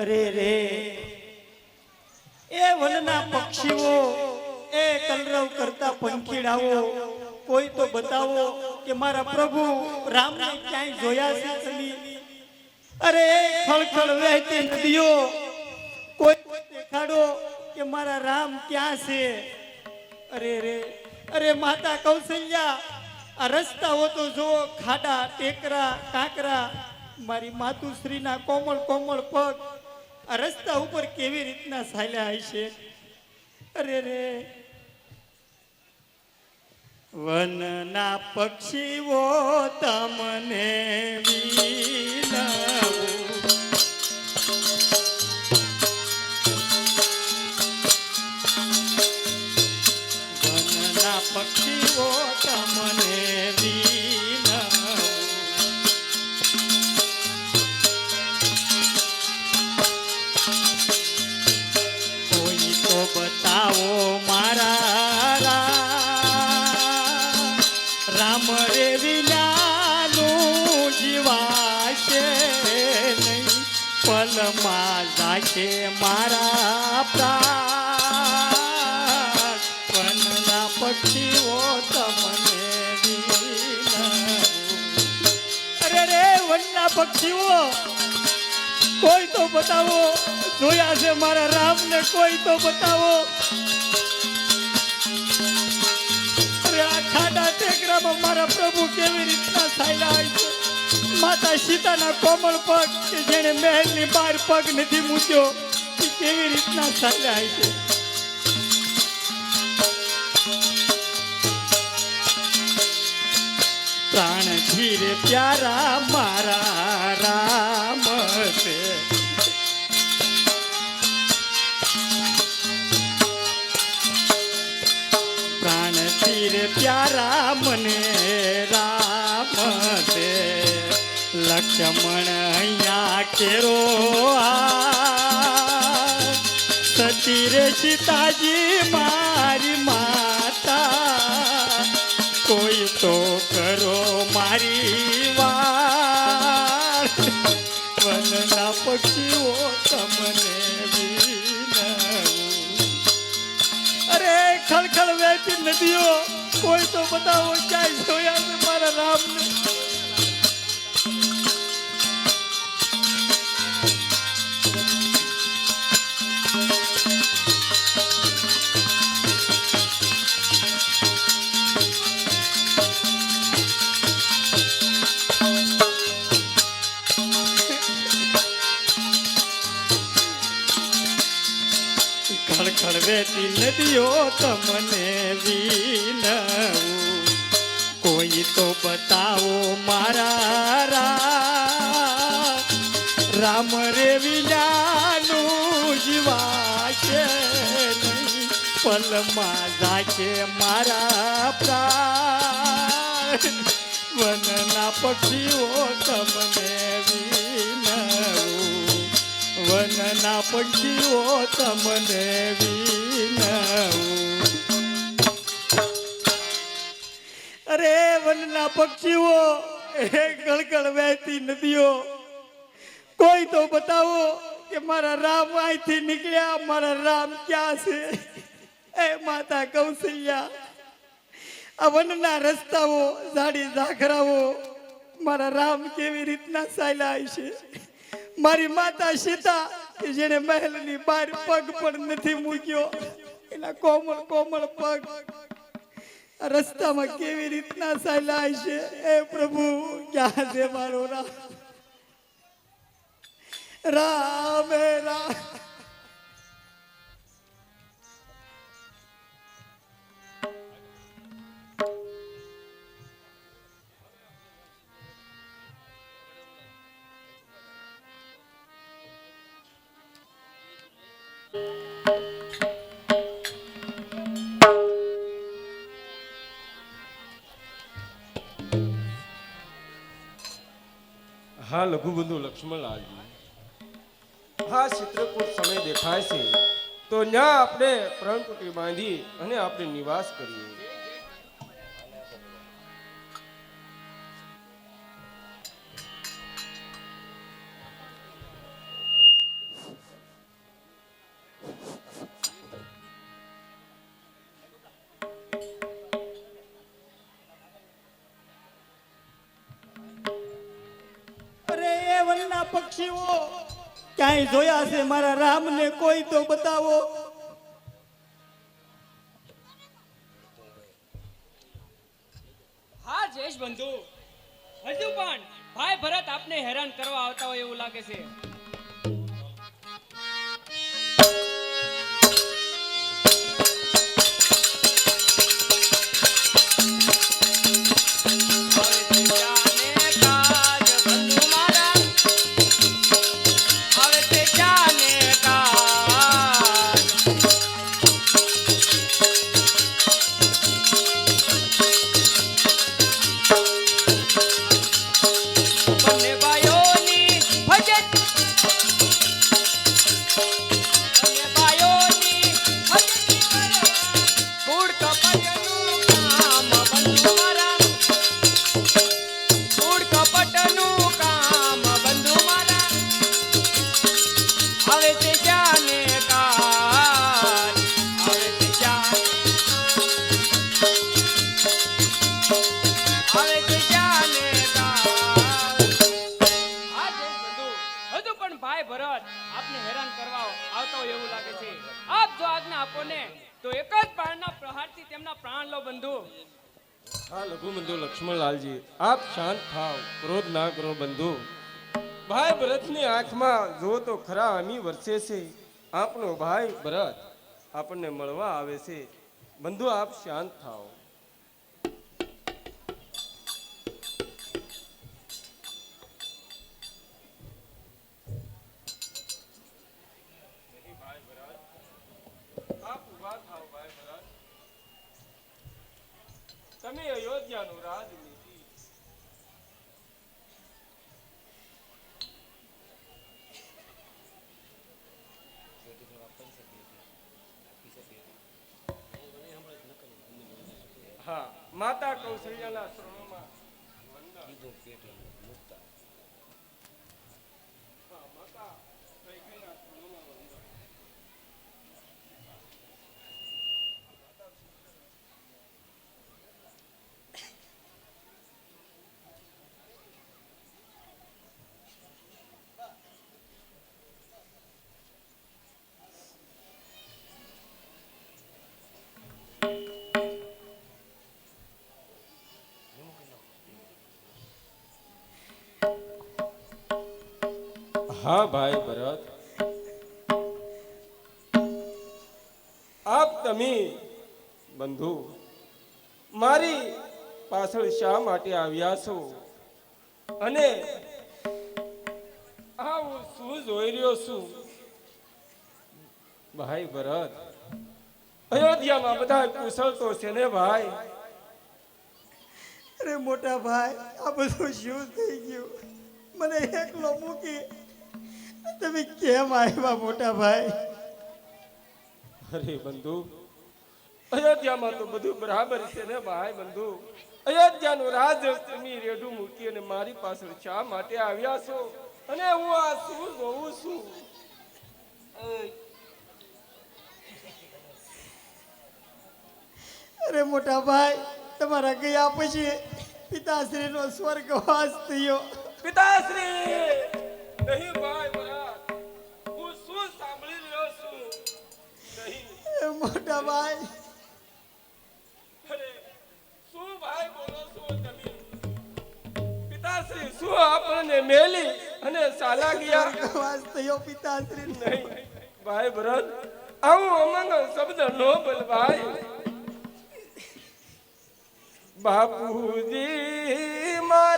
અરે રે. એ વનના પક્ષીઓ, એ કલરવ કરતા પંખીડાઓ, કોઈ તો બતાવો કે મારા પ્રભુ રામને ક્યાંય જોયા છે કલી અરે ખળખળ વહેતી નદીઓ કોઈ દેખાડો કે મારા રામ ક્યાં છે? અરે રે. અરે માતા કૌશલ્યા, આ રસ્તાઓ તો જો ખાડા, ટેકરા, કાંકરા, મારી માતુશ્રીના કોમળ કોમળ પગ રસ્તા ઉપર કેવી રીતના ચાલ્યા હશે અરે રે. વનના પક્ષીઓ તમને વિનવું રામ રે વિનાનું જીવાશે નહીં પલમાં જાશે મારા પ્રાણ પક્ષીઓ તમને. અરે રે વનના પક્ષીઓ, કોઈ તો બતાવો, જોયા છે મારા રામને કોઈ તો બતાવો ખાડા મારા પ્રભુ કેવી રીતના સાયલા છે? માતા સીતાના કોમળ પગ કે જેણે મહેલની બહાર પગ નથી મૂક્યો કેવી રીતના સાયલા છે? પ્રાણ ધીરે પ્યારા, મારા રામ. મને રામ છે લક્ષ્મણ અહીંયા કેરો સતી રે સીતાજી મારી માતા. કોઈ તો કરો મારી વાત. વનના પક્ષીઓ તમને વિનવું. અરે ખળખળ વેચી નદીઓ કોઈ તો બતાવો ક્યાંય જોયા છે મારા રામને? ખળખળ વહેતી નદીઓ તમને વી તો બતાવો મારા રામ રે વિજાનું જીવાશે પલમાં જાશે મારા પ્રાણ. વનના પક્ષીઓ તમને વિનવું. વનના પક્ષીઓ તમને વિનવું. અરે, વનના પક્ષીઓ એ ગળગળ વહેતી નદીઓ. કોઈ તો બતાવો કે મારા રામ અહીંથી નીકળ્યા, મારા રામ ક્યાં છે? એ માતા કૌશલ્યા, આ વનના રસ્તાઓ, ઝાડી ઝાખરાઓ, મારા રામ કેવી રીતના ચાલ્યા છે? મારી માતા સીતા, કે જેને મહેલની બહાર પગ પણ નથી મૂક્યો, એના કોમળ કોમળ પગ રસ્તામાં કેવી રીતના ચાલ્યા છે? એ પ્રભુ ક્યાં છે મારો રામ? રામે રામ. હા, લઘુબંધુ લક્ષ્મણલાલજી હા, ચિત્રકૂટ સમય દેખાય છે. તો ત્યાં આપણે પ્રાણકુટી બાંધી અને આપણે નિવાસ કરીએ. પક્ષીઓ ક્યાંય જોયા છે? મારા રામને કોઈ તો બતાવો. હા, જયેશ બંધુ. હજુ પણ ભાઈ ભરત આપને હેરાન કરવા આવતા હોય એવું લાગે છે. હા લઘુબંધુ લક્ષ્મણલાલજી આપ શાંત થાવ ક્રોધ ના કરો બંધુ. ભાઈ ભરતની આંખમાં જો તો ખરા અમી વરસે છે. આપણો ભાઈ ભરત આપણને મળવા આવે છે. બંધુ આપ શાંત ભરત. તમે અયોધ્યાનું રાજનીતિ હા માતા કૌશલ્યાના શ્રમમાં હા ભાઈ, ભરત. આપ તમે, બંધુ, મારી પાછળ શા માટે આવ્યા છો? અને આ હું શું જોઈ રહ્યો છું? ભાઈ, ભરત. અયોધ્યામાં બધા કુશળ તો છે ને ભાઈ? અરે મોટા ભાઈ, આ બધું શું થઈ ગયું? મને એકલો મૂકી તમે કેમ આવ્યા મોટા ભાઈ અરે બંધુ અયોધ્યામાં તો બધું બરાબર છે ને ભાઈ બંધુ? અયોધ્યાનો રાજ તમે રેડું મૂકી અને મારી પાછળ શા માટે આવ્યા છો? અને હું આ શું જોઉં છું? અરે મોટા ભાઈ તમારા ગયા પછી પિતાશ્રીનો સ્વર્ગવાસ થયો. પિતાશ્રી! નહીં ભાઈ ભાઈ. શું ભાઈ બોલો છો તમે? પિતાશ્રી શું આપણને મેલી અને સાલા ગયા થયો પિતાશ્રી નહીં ભાઈ ભરત આવું અમંગલ શબ્દ નો બોલ ભાઈ. બાપુજી મારા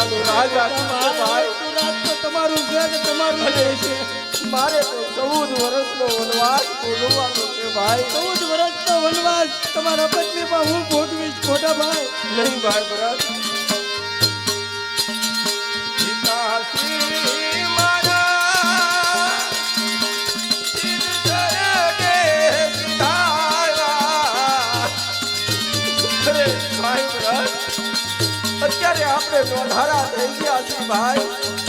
અયોધ્યાનું રાજ તમારું છે તમારું છે. મારે તો ચૌદ વર્ષનો વનવાસ ભોગવવાનો છે ભાઈ. ચૌદ વર્ષનો વનવાસ તમારા પત્નીમાં હું ભોગવીશ ખોટા ભાઈ. નહીં ભાઈ ભરત અત્યારે થઈ ગયા છે ભાઈ.